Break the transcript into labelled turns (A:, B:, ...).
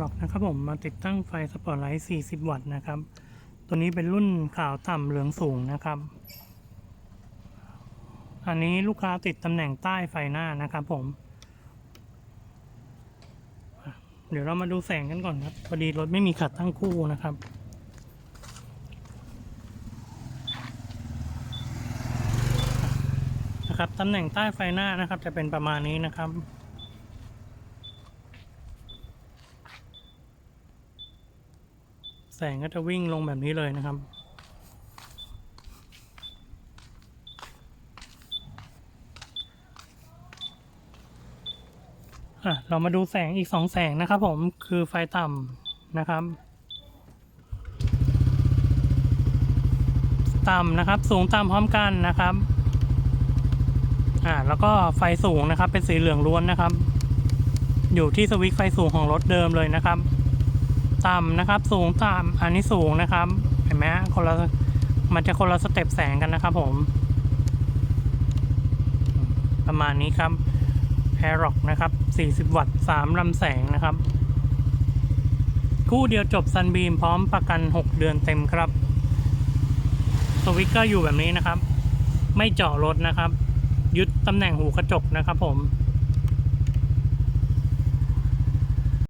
A: ล็อกนะครับผมมาติดตั้งไฟสปอตไลท์ 40 วัตต์นะครับ ตัวนี้เป็นรุ่นขาวต่ำเหลืองสูงนะครับ อันนี้ลูกค้าติดตำแหน่งใต้ไฟหน้านะครับผม เดี๋ยวเรามาดูแสงกันก่อนครับพอดีรถไม่มีขัดตั้งคู่นะครับนะครับตำแหน่งใต้ไฟหน้านะครับ จะเป็นประมาณนี้นะครับ แสงก็จะวิ่งลงแบบนี้เลยนะครับ อะ เรามาดูแสงอีกสองแสงนะครับผมคือไฟต่ำนะครับต่ำนะครับ สูงต่ำพร้อมกันนะครับ อ่า แล้วก็ไฟสูงนะครับ เป็นสีเหลืองล้วนนะครับ อยู่ที่สวิตช์ไฟสูงของรถเดิมเลยนะครับ ต่ำนะครับ สูงต่ำอันนี้สูงนะครับ เห็นไหมฮะคนละมันจะคนละสเต็ปแสงกันนะครับผม ประมาณนี้ครับแ a ร็อกนะครับ 40 วัตต์ 3 ลำแสงนะครับ คู่เดียวจบซันบีมพร้อมประกัน 6 เดือนเต็มครับ สวิตก็อยู่แบบนี้นะครับ ไม่เจาะรถนะครับ ยึดตำแหน่งหูกระจกนะครับผม